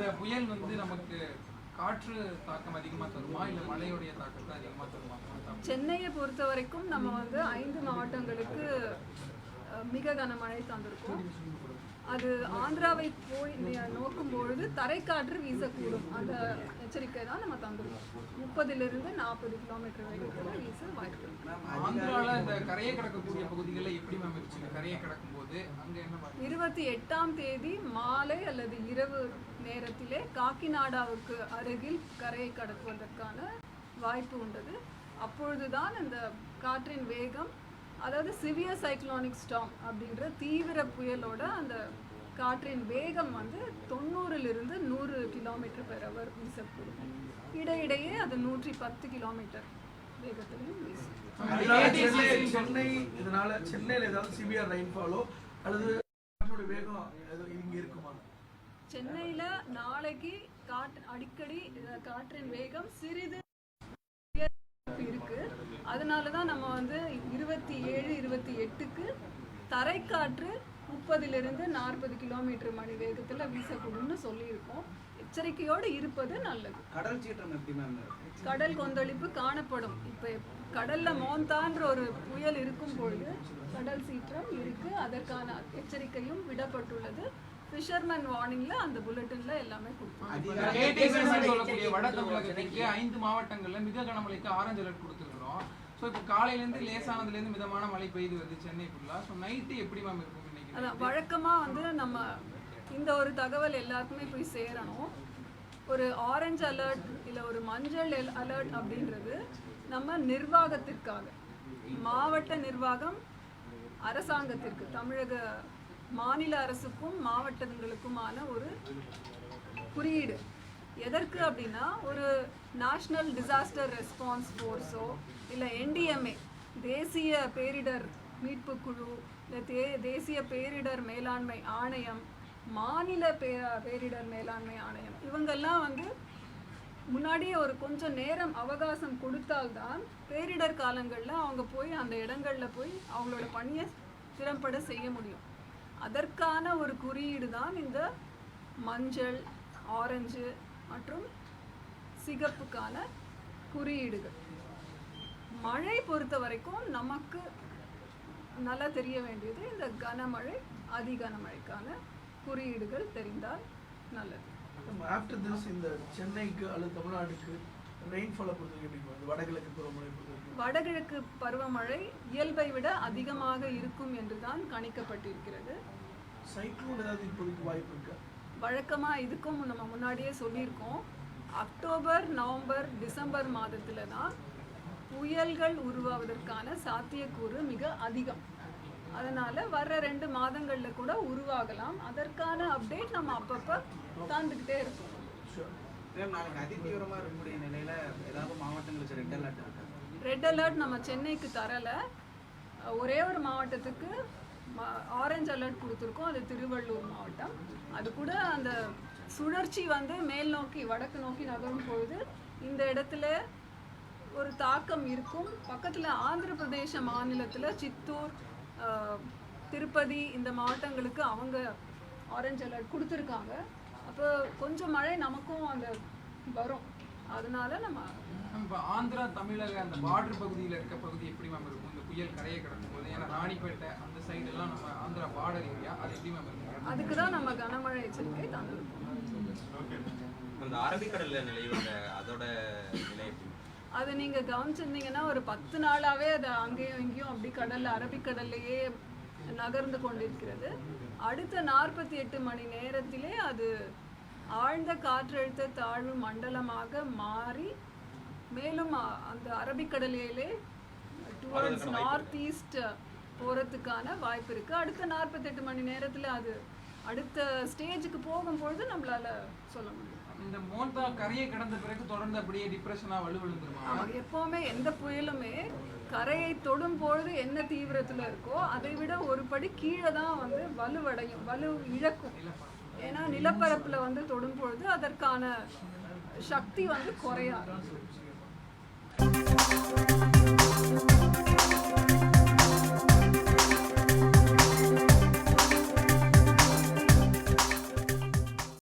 இந்த புயல் வந்து நமக்கு காற்று தாக்கம் அதிகமா தருமா? இல்ல மழையுடைய தாக்கத்தை அதிகமா தருமா? சென்னையை பொறுத்த வரைக்கும் நம்ம வந்து ஐந்து மாவட்டங்களுக்கு மிக கனமழை தந்திருக்கோம். அது ஆந்திராவை போய் நோக்கும் பொழுது தரைக்காற்று வீசக்கூடும். அந்த எச்சரிக்கை தான் நம்ம தந்திருக்கோம். முப்பதிலிருந்து நாற்பது கிலோமீட்டர் வேகத்தில் வீச வாய்ப்பு இருபத்தி எட்டாம் தேதி மாலை அல்லது இரவு நேரத்திலே காக்கிநாடாவுக்கு அருகில் கரையை கடக்குவதற்கான வாய்ப்பு உண்டது. அப்பொழுதுதான் இந்த காற்றின் வேகம் அதாவது சிவியர் சைக்ளோனிக் ஸ்டாம் அப்படின்ற தீவிர புயலோட அந்த காற்றின் வேகம் வந்து தொண்ணூறிலிருந்து நூறு கிலோமீட்டர் பெர் அவர் வீசக்கூடும் இடையிடையே அது நூற்றி பத்து கிலோமீட்டர் வேகத்திலையும் வீசும். சென்னை இதனால சென்னையில ஏதாவது சிவியர் ரெயின்ஃபாலோ அல்லது வேகம் இங்க இருக்குமா? சென்னையில நாளைக்கு காற்று அடிக்கடி காற்றின் வேகம் சிறிது இருக்கு. அதனால தான் நம்ம வந்து இருபத்தி ஏழு இருபத்தி எட்டுக்கு தரைக்காற்று முப்பதிலிருந்து நாற்பது கிலோமீட்டர் மணி வேகத்துல வீசக்கூடும்னு சொல்லியிருக்கோம். எச்சரிக்கையோடு இருப்பது நல்லது. கடல் சீற்றம் எப்படி மேம் இருக்கு? கடல் கொந்தளிப்பு காணப்படும். இப்போ கடல்ல மோந்தான்ற ஒரு புயல் இருக்கும் பொழுது கடல் சீற்றம் இருக்கு. அதற்கான எச்சரிக்கையும் விடப்பட்டுள்ளது. ஃபிஷர்மேன் வார்னிங்ல அந்த புல்லட்டின்ல எல்லாமே கொடுத்துருக்கோம் சொல்லக்கூடிய வட தமிழகத்திற்கு ஐந்து மாவட்டங்கள்ல மிக கனமழைக்கு ஆரஞ்சு அலர்ட் கொடுத்துருக்கிறோம். ஸோ இப்போ காலையில இருந்து லேசானதுல இருந்து மிதமான மழை பெய்து வருது சென்னை ஃபுல்லா ஸோ நைட்டு எப்படி மேம் இருக்கும் அதான் வழக்கமாக வந்து நம்ம இந்த ஒரு தகவல் எல்லாருக்குமே போய் சேரணும். ஒரு ஆரஞ்சு அலர்ட் இல்லை ஒரு மஞ்சள் அலர்ட் அப்படின்றது நம்ம நிர்வாகத்திற்காக. மாவட்ட நிர்வாகம் அரசாங்கத்திற்கு தமிழக மாநில அரசுக்கும் மாவட்டங்களுக்குமான ஒரு குறியீடு. எதற்கு அப்படின்னா ஒரு நேஷ்னல் டிசாஸ்டர் ரெஸ்பான்ஸ் ஃபோர்ஸோ இல்லை என்டிஎம்ஏ தேசிய பேரிடர் மீட்பு குழு இல்லை தே தேசிய பேரிடர் மேலாண்மை ஆணையம் மாநில பே பேரிடர் மேலாண்மை ஆணையம் இவங்கெல்லாம் வந்து முன்னாடியே ஒரு கொஞ்சம் நேரம் அவகாசம் கொடுத்தால்தான் பேரிடர் காலங்களில் அவங்க போய் அந்த இடங்களில் போய் அவங்களோட பணியை திறம்பட செய்ய முடியும். அதற்கான ஒரு குறியீடு தான் இந்த மஞ்சள் ஆரஞ்சு மற்றும் சிகப்புக்கான குறியீடுகள். மழை பொறுத்த வரைக்கும் நமக்கு நல்லா தெரிய வேண்டியது இந்த கனமழை அதி கனமழைக்கான குறியீடுகள் தெரிந்தால் நல்லது. ஆஃப்டர் திஸ் இந்த சென்னைக்கு அல்லது தமிழ்நாடுக்கு ரெயின்ஃபாலை பொறுத்த எப்படி இருக்கும்? வடகிழக்கு பருவமழை பொறுத்த வரைக்கும் வடகிழக்கு பருவமழை இயல்பை விட அதிகமாக இருக்கும் என்றுதான் கணிக்கப்பட்டிருக்கிறது. சைக்ளோன் ஏதாவது இப்போதைக்கு வாய்ப்பு இருக்கா? வழக்கமா இதுக்கும் நம்ம முன்னாடியே சொல்லியிருக்கோம். அக்டோபர் நவம்பர் டிசம்பர் மாதத்துல தான் புயல்கள் உருவாவதற்கான சாத்தியக்கூறு மிக அதிகம். அதனால வர்ற ரெண்டு மாதங்கள்ல கூட உருவாகலாம். அதற்கான அப்டேட் நம்ம அப்பப்ப தந்துக்கிட்டே இருக்கோம் ரெட் அலர்ட் நம்ம சென்னைக்கு தரல. ஒரே ஒரு மாவட்டத்துக்கு ஆரஞ்சு அலர்ட் கொடுத்துருக்கோம். அது திருவள்ளூர் மாவட்டம். அது கூட அந்த சுழற்சி வந்து மேல் நோக்கி வடக்கு நோக்கி நகரும் பொழுது இந்த இடத்துல ஒரு தாக்கம் இருக்கும். பக்கத்தில் ஆந்திர பிரதேச மாநிலத்தில் சித்தூர் திருப்பதி இந்த மாவட்டங்களுக்கு அவங்க ஆரஞ்சு அலர்ட் கொடுத்துருக்காங்க. அப்போ கொஞ்சம் மழை நமக்கும் அந்த வரும். அதனால நம்ம மேம் இப்போ ஆந்திரா தமிழக அந்த பார்டர் பகுதியில் இருக்க பகுதி எப்படி மேம் இருக்கும்? இந்த புயல் கரையை கடக்கும் போது ஏன்னா ராணிப்பேட்டை அந்த சைடு எல்லாம் நம்ம ஆந்திரா பார்டர் ஏரியா அது எப்படி மேம் இருக்கும்? அதுக்கு தான் நம்ம கனமழை எச்சரிக்கை தந்திருக்கோம். அந்த அரபிக்கடல்ல நிலவுற அதோட அது நீங்க கவனிச்சிருந்தீங்கன்னா ஒரு பத்து நாளாவே அது அங்கேயும் இங்கேயும் அப்படி கடல்ல அரபிக்கடல்லையே நகர்ந்து கொண்டிருக்கிறது. அடுத்த நாற்பத்தி எட்டு மணி நேரத்திலே அது ஆழ்ந்த காற்றழுத்த தாழ்வு மண்டலமாக மாறி மேலும் அந்த அரபிக்கடலிலே டுவர்ட்ஸ் நார்த் ஈஸ்ட் போகிறதுக்கான வாய்ப்பு இருக்கு. அடுத்த நாற்பத்தெட்டு மணி நேரத்துல அது அடுத்த ஸ்டேஜுக்கு போகும்பொழுது நம்மளால சொல்ல முடியும். இந்த மோந்தா கரையை கடந்த பிறகு தொடர்ந்து அப்படியே டிப்ரெஷனாக வலுவிழுந்துருமா? எப்போவுமே எப்பவுமே எந்த புயலுமே கரையை தொடும் பொழுது என்ன தீவிரத்துல இருக்கோ அதை விட ஒரு படி கீழே தான் வந்து வலுவடையும் வலு இழக்கும். ஏன்னா நிலப்பரப்புல வந்து தொடும் பொழுது அதற்கான சக்தி வந்து குறைய